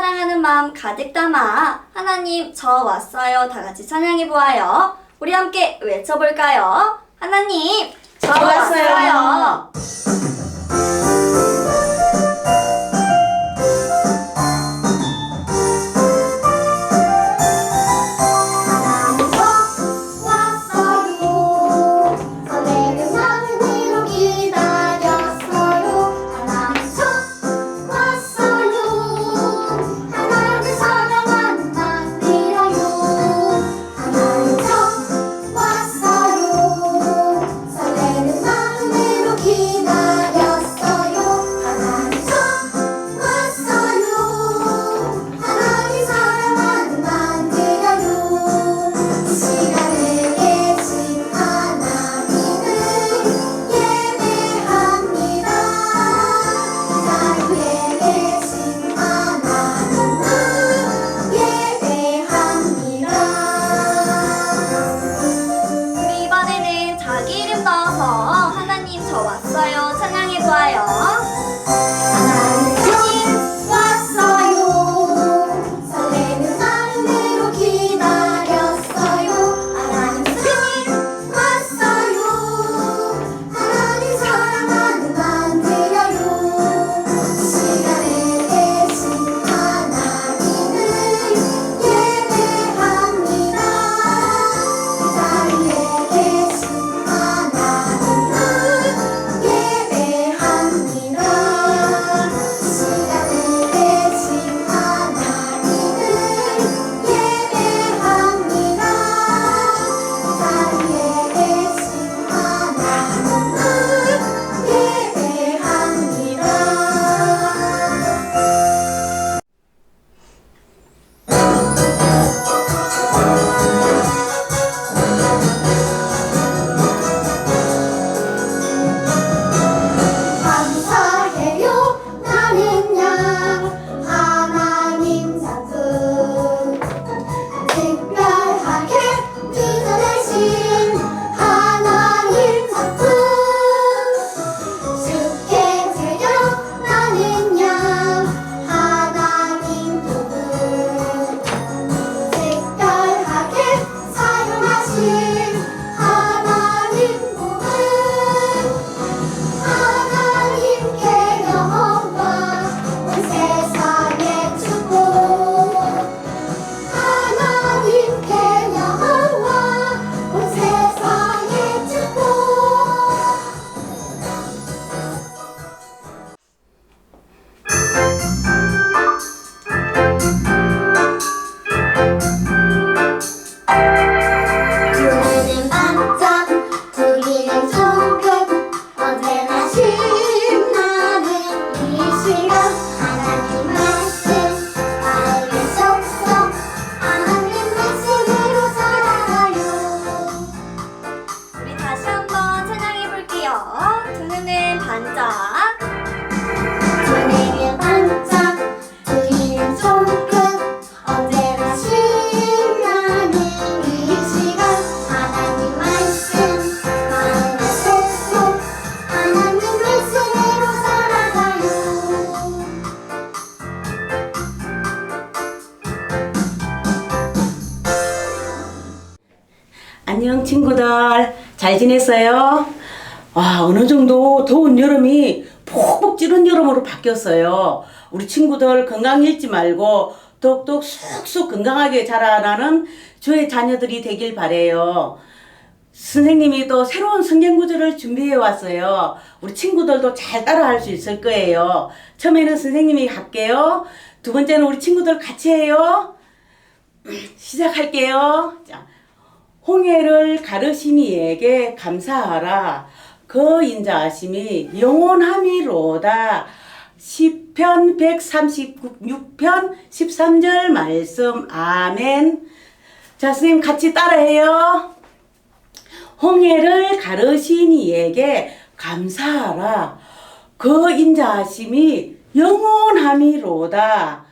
사랑하는 마음 가득 담아 하나님 저 왔어요 다 같이 찬양해 보아요. 우리 함께 외쳐볼까요? 하나님 저 왔어요. 왔어요 잘 지냈어요? 와 어느 정도 더운 여름이 푹푹 찌른 여름으로 바뀌었어요. 우리 친구들 건강 잃지 말고 더욱더 쑥쑥 건강하게 자라나는 저의 자녀들이 되길 바래요. 선생님이 또 새로운 성경 구절을 준비해 왔어요. 우리 친구들도 잘 따라할 수 있을 거예요. 처음에는 선생님이 할게요. 두 번째는 우리 친구들 같이 해요. 시작할게요. 자, 홍해를 가르신 이에게 감사하라. 그 인자하심이 영원함이로다. 시편 136편 13절 말씀 아멘. 자, 선생님 같이 따라해요. 홍해를 가르신 이에게 감사하라. 그 인자하심이 영원함이로다.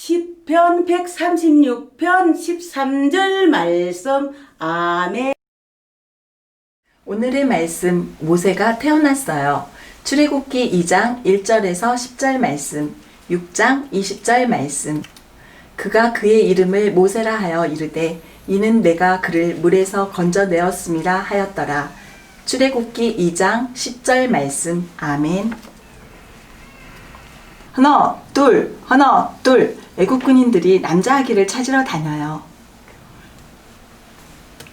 시편 136편 13절 말씀 아멘. 오늘의 말씀 모세가 태어났어요. 출애굽기 2장 1절에서 10절 말씀. 6장 20절 말씀. 그가 그의 이름을 모세라 하여 이르되 이는 내가 그를 물에서 건져내었음이라 하였더라. 출애굽기 2장 10절 말씀. 아멘. 하나, 둘, 하나, 둘. 애국 군인들이 남자 아기를 찾으러 다녀요.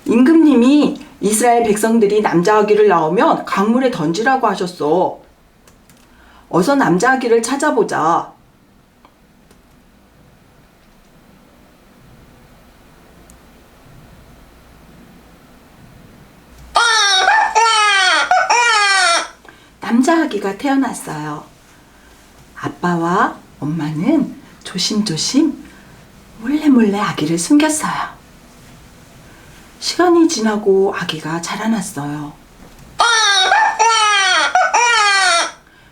임금님이 이스라엘 백성들이 남자 아기를 낳으면 강물에 던지라고 하셨어. 어서 남자 아기를 찾아보자. 남자 아기가 태어났어요. 아빠와 엄마는 조심조심 몰래 몰래 아기를 숨겼어요. 시간이 지나고 아기가 자라났어요.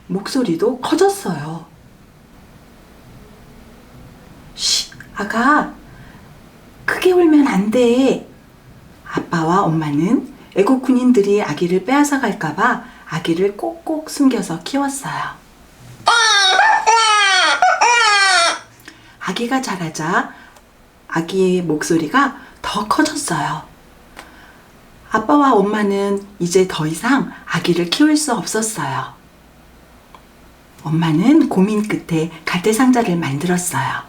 목소리도 커졌어요. 쉿, 아가, 크게 울면 안 돼. 아빠와 엄마는 애국 군인들이 아기를 빼앗아 갈까봐 아기를 꼭꼭 숨겨서 키웠어요. 아기가 자라자 아기의 목소리가 더 커졌어요. 아빠와 엄마는 이제 더 이상 아기를 키울 수 없었어요. 엄마는 고민 끝에 갈대 상자를 만들었어요.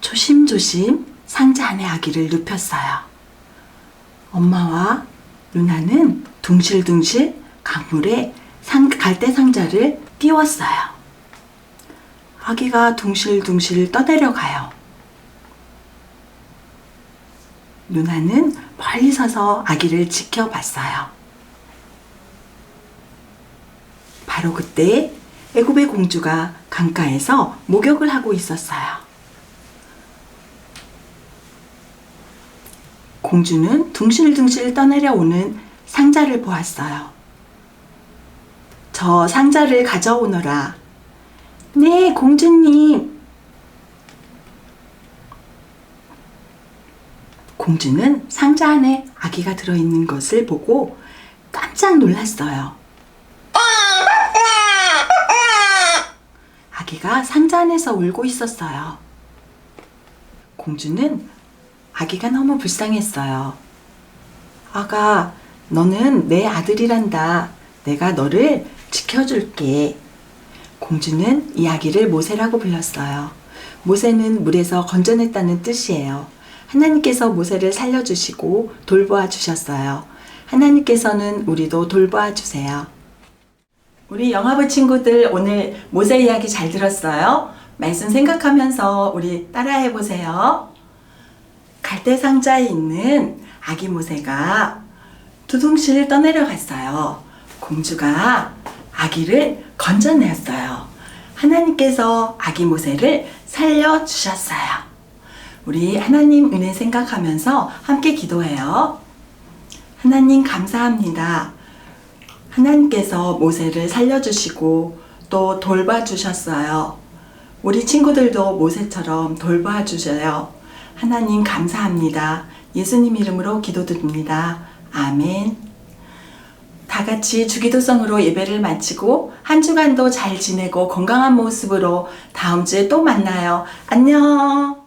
조심조심 상자 안에 아기를 눕혔어요. 엄마와 누나는 둥실둥실 강물에 상, 갈대 상자를 띄웠어요. 아기가 둥실둥실 떠내려가요. 누나는 멀리 서서 아기를 지켜봤어요. 바로 그때 애굽의 공주가 강가에서 목욕을 하고 있었어요. 공주는 둥실둥실 떠내려오는 상자를 보았어요. 저 상자를 가져오너라. 네, 공주님. 공주는 상자 안에 아기가 들어있는 것을 보고 깜짝 놀랐어요. 아기가 상자 안에서 울고 있었어요. 공주는 아기가 너무 불쌍했어요. 아가, 너는 내 아들이란다. 내가 너를 지켜줄게. 공주는 이 아기를 모세라고 불렀어요. 모세는 물에서 건져냈다는 뜻이에요. 하나님께서 모세를 살려주시고 돌보아 주셨어요. 하나님께서는 우리도 돌보아 주세요. 우리 영화부 친구들 오늘 모세 이야기 잘 들었어요? 말씀 생각하면서 우리 따라해 보세요. 갈대 상자에 있는 아기 모세가 두둥실 떠내려 갔어요. 공주가 아기를 건져내었어요. 하나님께서 아기 모세를 살려주셨어요. 우리 하나님 은혜 생각하면서 함께 기도해요. 하나님 감사합니다. 하나님께서 모세를 살려주시고 또 돌봐주셨어요. 우리 친구들도 모세처럼 돌봐주셔요. 하나님 감사합니다. 예수님 이름으로 기도드립니다. 아멘. 다 같이 주기도성으로 예배를 마치고 한 주간도 잘 지내고 건강한 모습으로 다음 주에 또 만나요. 안녕.